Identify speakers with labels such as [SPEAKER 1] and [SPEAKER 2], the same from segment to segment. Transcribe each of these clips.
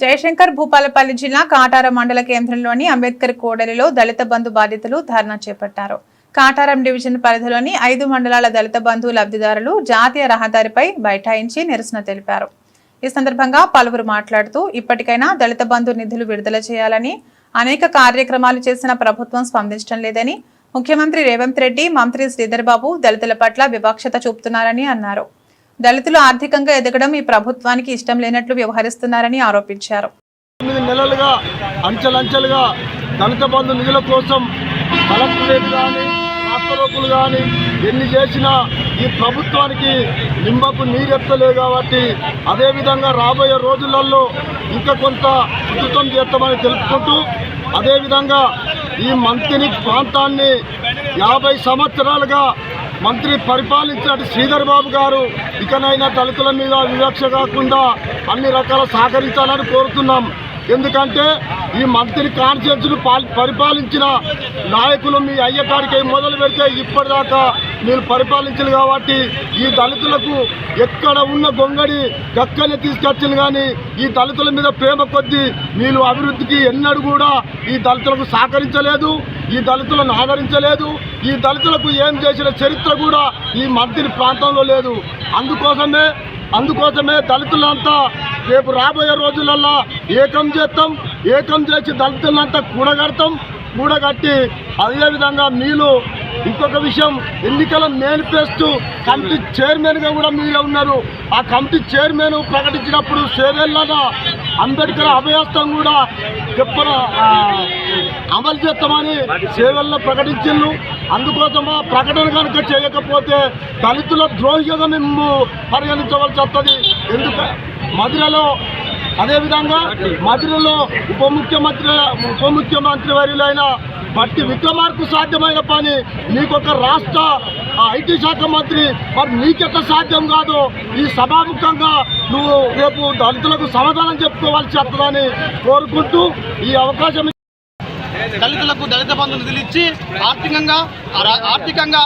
[SPEAKER 1] జయశంకర్ భూపాలపల్లి జిల్లా కాటారం మండల కేంద్రంలోని అంబేద్కర్ కోడలిలో దళిత బంధు బాధితులు ధర్నా చేపట్టారు. కాటారం డివిజన్ పరిధిలోని ఐదు మండలాల దళిత బంధు లబ్ధిదారులు జాతీయ రహదారిపై బైఠాయించి నిరసన తెలిపారు. ఈ సందర్భంగా పలువురు మాట్లాడుతూ ఇప్పటికైనా దళిత బంధు నిధులు విడుదల చేయాలని అనేక కార్యక్రమాలు చేసిన ప్రభుత్వం స్పందించడం లేదని ముఖ్యమంత్రి రేవంత్ రెడ్డి మంత్రి శ్రీధర్ బాబు దళితుల పట్ల వివక్షత చూపుతున్నారని అన్నారు. దళితులు ఆర్థికంగా ఎదగడం ఈ ప్రభుత్వానికి ఇష్టం లేనట్లు వ్యవహరిస్తున్నారని ఆరోపించారు.
[SPEAKER 2] తొమ్మిది నెలలుగా అంచెలంచెలుగా దళిత బంధు నిధుల కోసం కలెక్టరేట్ కానీ రాష్ట్రలోకులు కానీ ఎన్ని చేసినా ఈ ప్రభుత్వానికి నిమ్మకు నీరెత్తలే కాబట్టి అదేవిధంగా రాబోయే రోజులలో ఇంకా కొంత ఉచితం చేస్తామని తెలుపుకుంటూ అదేవిధంగా ఈ మంత్రిని ప్రాంతాన్ని యాభై సంవత్సరాలుగా మంత్రి పరిపాలించినట్టు శ్రీధర్ బాబు గారు ఇకనైనా దళితుల మీద వివక్ష కాకుండా అన్ని రకాల సహకరించాలని కోరుతున్నాం. ఎందుకంటే ఈ మంత్రి కాన్షియన్స్ను పరిపాలించిన నాయకులు మీ అయ్యకాడికి మొదలు పెడితే ఇప్పటిదాకా మీరు పరిపాలించారు కాబట్టి ఈ దళితులకు ఎక్కడ ఉన్న గొంగడి గక్కని తీసుకొచ్చింది కానీ ఈ దళితుల మీద ప్రేమ కొద్దీ మీరు అభివృద్ధికి ఎన్నడూ కూడా ఈ దళితులకు సహకరించలేదు. ఈ దళితులను ఆదరించలేదు. ఈ దళితులకు ఏం చేసిన చరిత్ర కూడా ఈ మంత్రి ప్రాంతంలో లేదు. అందుకోసమే అందుకోసమే దళితులంతా రేపు రాబోయే రోజులలో ఏకం చేస్తాం ఏకం చేసి దళితులంతా కూడగడతాం. కూడగట్టి అదేవిధంగా మీరు ఇంకొక విషయం ఎన్నికల మేనిఫెస్టో కమిటీ చైర్మన్గా కూడా మీరే ఉన్నారు. ఆ కమిటీ చైర్మన్ ప్రకటించినప్పుడు సేవేళ్ళ అంబేద్కర్ అభయస్థం కూడా చెప్పిన అమలు చేస్తామని సేవల్లో ప్రకటించిండ్రు. అందుకోసం ఆ ప్రకటన కనుక చేయకపోతే దళితుల ద్రోహిగా మేము పరిగణించవలసి వస్తుంది. ఎందుకు మధురలో అదేవిధంగా మధురలో ఉప ముఖ్యమంత్రి ఉప ముఖ్యమంత్రి వర్యులైన బట్టి విక్రమార్కు సాధ్యమైన పని నీకొక రాష్ట్ర ఆ, ఐటీ శాఖ మంత్రి మరి నీకెట్లా సాధ్యం కాదు? ఈ సభాముఖంగా నువ్వు రేపు దళితులకు సమాధానం చెప్పుకోవాల్సి వస్తుందని కోరుకుంటూ ఈ అవకాశం
[SPEAKER 3] దళితులకు దళిత బంధు నిధులు ఇచ్చి ఆర్థికంగా ఆర్థికంగా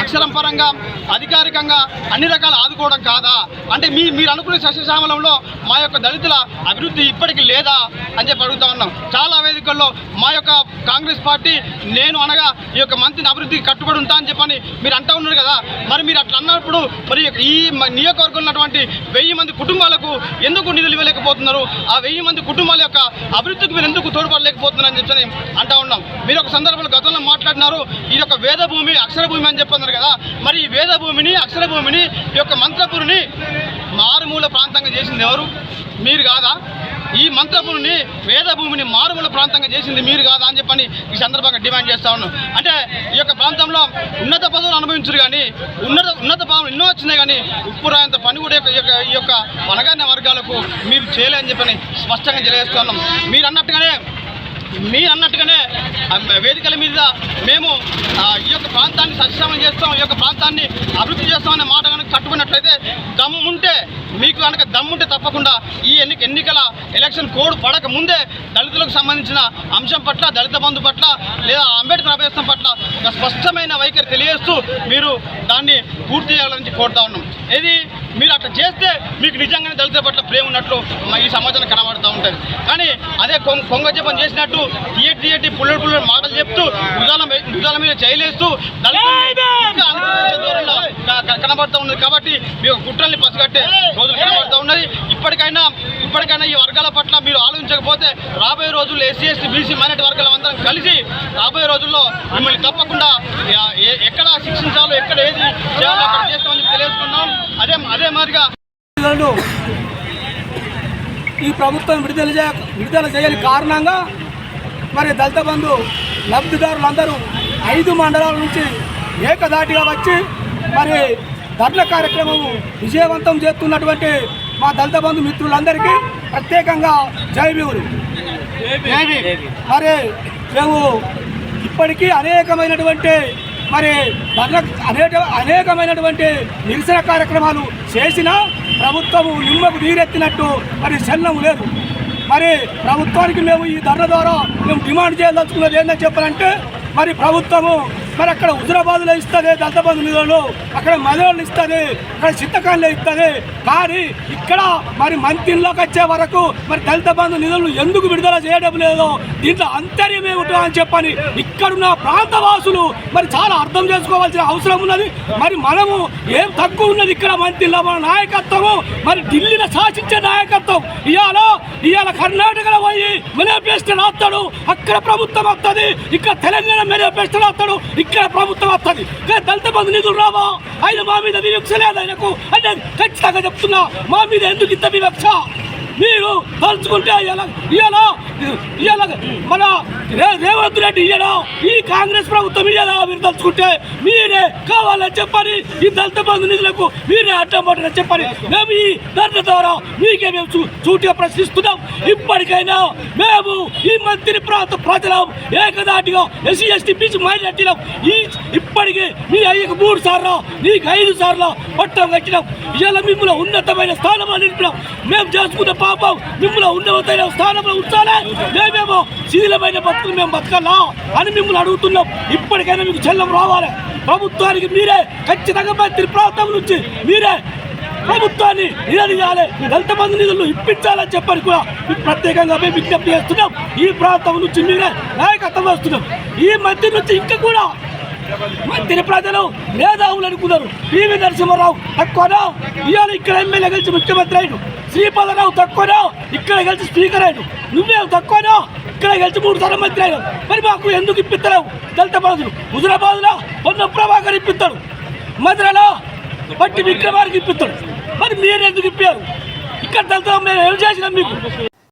[SPEAKER 3] అక్షరం పరంగా అధికారికంగా అన్ని రకాల ఆదుకోవడం కాదా? అంటే మీ మీరు అనుకునే సస్యశ్యామలంలో మా యొక్క దళితుల అభివృద్ధి ఇప్పటికీ లేదా అని చెప్పి అడుగుతా ఉన్నాం. చాలా ఎన్నికల్లో మా యొక్క కాంగ్రెస్ పార్టీ నేను అనగా ఈ యొక్క మంత్రిని అభివృద్ధికి కట్టుబడి ఉంటా అని చెప్పని మీరు అంటూ ఉన్నారు కదా. మరి మీరు అట్లా అన్నప్పుడు మరి ఈ మ- నియోజకవర్గంలో ఉన్నటువంటి వెయ్యి మంది కుటుంబాలకు ఎందుకు నిధులు ఇవ్వలేకపోతున్నారు? ఆ వెయ్యి మంది కుటుంబాల యొక్క అభివృద్ధికి మీరు ఎందుకు తోడ్పడలేకపోతున్నారు అని చెప్పని అంటా ఉన్నాం. మీరు ఒక సందర్భంలో గతంలో మాట్లాడినారు ఈ యొక్క వేద భూమి అక్షర భూమి అని చెప్పన్నారు కదా. మరి ఈ వేద భూమిని అక్షర భూమిని ఈ యొక్క మంత్రపురిని మారుమూల ప్రాంతంగా చేసింది ఎవరు? మీరు కాదా? ఈ మంత్రభూమిని వేద భూమిని మారుమూల ప్రాంతంగా చేసింది మీరు కాదా అని చెప్పని ఈ సందర్భంగా డిమాండ్ చేస్తా ఉన్నాం. అంటే ఈ యొక్క ప్రాంతంలో ఉన్నత పదవులు అనుభవించరు కానీ ఉన్నత ఉన్నత పదవులు ఎన్నో వచ్చినాయి కానీ ఉప్పు రాయంత పని కూడా ఈ యొక్క ఈ యొక్క వనగాన్య వర్గాలకు మీరు చేయలేని చెప్పని స్పష్టంగా తెలియజేస్తా ఉన్నాం. మీరు అన్నట్టుగానే మీరు అన్నట్టుగానే వేదికల మీద మేము ఈ యొక్క ప్రాంతాన్ని సశ్రమం చేస్తాం ఈ యొక్క ప్రాంతాన్ని అభివృద్ధి చేస్తామనే మాట కట్టుకున్నట్లయితే దమ్ముంటే మీకు కనుక దమ్ముంటే తప్పకుండా ఈ ఎన్నిక ఎన్నికల ఎలక్షన్ కోడ్ పడక ముందే దళితులకు సంబంధించిన అంశం పట్ల దళిత బంధు పట్ల లేదా అంబేద్కర్ అభ్యర్థం పట్ల ఒక స్పష్టమైన వైఖరి తెలియజేస్తూ మీరు దాన్ని పూర్తి చేయాలని కోరుతా ఉన్నాం. ఇది మీరు అట్లా చేస్తే మీకు నిజంగానే దళితుల పట్ల ప్రేమ ఉన్నట్లు మా ఈ సమాజానికి కనబడుతూ ఉంటుంది. కానీ అదే కొంగ కొంగ జపం చేసినట్టు థియేటర్ థియేటర్ పుల్లడు పుల్లడు మాటలు చెప్తూ భుజాల భుజాల మీద జైలేస్తూ దళితుల్ని కనబడుతూ ఉన్నది కాబట్టి మీ యొక్క కుట్రల్ని పసిగట్టే రోజులు కనబడుతూ ఉన్నది. ఇప్పటికైనా ఇప్పటికైనా ఈ వర్గాల పట్ల మీరు ఆలోచించకపోతే రాబోయే రోజుల్లో ఎస్సీ ఎస్టీ బీసీ మైనార్టీ వర్గాల అందరం కలిసి రాబోయే రోజుల్లో మిమ్మల్ని తప్పకుండా ఎక్కడ శిక్షించాలో ఎక్కడ ఏది చేయాలో అక్కడ చేస్తామని తెలియజేసుకున్నాం. అదే అదే మాదిరిగా
[SPEAKER 4] ఈ ప్రభుత్వం విడుదల చేయ విడుదల చేయని కారణంగా మరి దళిత బంధు లబ్ధిదారులందరూ ఐదు మండలాల నుంచి ఏకదాటిగా వచ్చి మరి ధర్న కార్యక్రమం విజయవంతం చేస్తున్నటువంటి మా దళిత బంధు మిత్రులందరికీ ప్రత్యేకంగా జై భీములు. మరి మేము ఇప్పటికీ అనేకమైనటువంటి మరి ధర్న అనేక అనేకమైనటువంటి నిరసన కార్యక్రమాలు చేసినా ప్రభుత్వము నిమ్మకు నీరెత్తినట్టు మరి చలనం లేదు. మరి ప్రభుత్వానికి మేము ఈ ధర్న ద్వారా మేము డిమాండ్ చేయదలుచుకున్నది ఏంటని చెప్పాలంటే మరి ప్రభుత్వము మరి అక్కడ హుజరాబాద్లో ఇస్తుంది దళిత నిధులు అక్కడ మధురలో ఇస్తుంది అక్కడ చిత్తకాన్లో ఇస్తుంది కానీ ఇక్కడ మరి మంత్రిలోకి వచ్చే వరకు మరి దళిత బంధు నిధులు ఎందుకు విడుదల చేయడం లేదు దీంట్లో అంతర్యం ఏమిటో అని చెప్పని ఇక్కడున్న ప్రాంతవాసులు మరి చాలా అర్థం చేసుకోవాల్సిన అవసరం ఉన్నది. మరి మనము ఏం తక్కువ ఉన్నది ఇక్కడ మంత్రిలో మన నాయకత్వము మరి ఢిల్లీలో శాసించే నాయకత్వం. ఇవాళ ఇవాళ కర్ణాటకలో పోయి మేనిఫెస్టో రాస్తాడు అక్కడ ప్రభుత్వం వస్తుంది ఇక్కడ తెలంగాణ మేనిఫెస్టో రాస్తాడు ఇక్కడ ప్రభుత్వం వస్తుంది. దళిత బంధు నిధులు రావా? ఆయన మా మీద వివక్ష లేదు ఆయనకు. అంటే ఖచ్చితంగా చెప్తున్నా మా మీద ఎందుకు ఇంత వివక్ష? మీరు తలుచుకుంటే ఇవాళ మన రేవంత్ రెడ్డి ఇయ్యడా ఈ కాంగ్రెస్ ప్రభుత్వం ఇయ్యదా మీరు తలుచుకుంటే? మీరే కావాలని చెప్పని ఈ దళిత బంధు నిధులకు మీరే అడ్డం పట్టని చెప్పని మేము ఈ దండ ద్వారా మీకే మేము చూటిగా ప్రశ్నిస్తున్నాం. ఇప్పటికైనా మేము ఈ మంత్రి ప్రాంత ప్రజలం ఏకదాటిగా ఎస్సీ ఎస్టీ బీసీ మైనార్టీలం ఈ ఇప్పటికే మీ అయ్యకు మూడు సార్లు నీకు ఐదు సార్లు పట్టం కట్టినాం. ఇలా మిమ్మల్ని ఉన్నతమైన స్థానంలో నిలిపినాం. మేము చేసుకున్న పాపం మిమ్మల్ని ఉన్నతమైన స్థానంలో ఉంచాలి. మేమేమో శిథిలమైన బతుకులు మేము బతకాలా అని మిమ్మల్ని అడుగుతున్నాం. ఇప్పటికైనా మీకు చెల్లం రావాలి. ప్రభుత్వానికి మీరే ఖచ్చితంగా మంత్రి ప్రాంతం నుంచి మీరే ప్రభుత్వాన్ని నిలదీయాలి. దళిత మంది నిధులు ఇప్పించాలని చెప్పని కూడా ప్రత్యేకంగా మేము విజ్ఞప్తి చేస్తున్నాం. ఈ ప్రాంతం నుంచి మీరే నాయకత్వం వస్తున్నాం. ఈ మధ్య నుంచి ఇంకా కూడా మంత్రి ప్రజలు మేధావులు అనుకున్నారు. పివి నరసింహారావు తక్కువనా? ఇవాళ ఇక్కడ ఎమ్మెల్యే కలిసి ముఖ్యమంత్రి అయినా శ్రీపాదరావు తక్కువనా ఇక్కడ కలిసి స్పీకర్ అయ్యాడు నువ్వే తక్కువనా ఇక్కడ కలిసి మూడు సార్లు మంత్రి అయ్యాడు మరి మాకు ఎందుకు ఇప్పిస్తలేవు దళిత బాధులు హుజరాబాద్లో పొన్న ప్రభాకర్ ఇప్పిస్తాడు మధురలో బట్టి విక్రమార్కి ఇప్పిస్తాడు మరి మీరు ఎందుకు ఇప్పారు? ఇక్కడ దళిత మేము ఏం చేసినాం మీకు?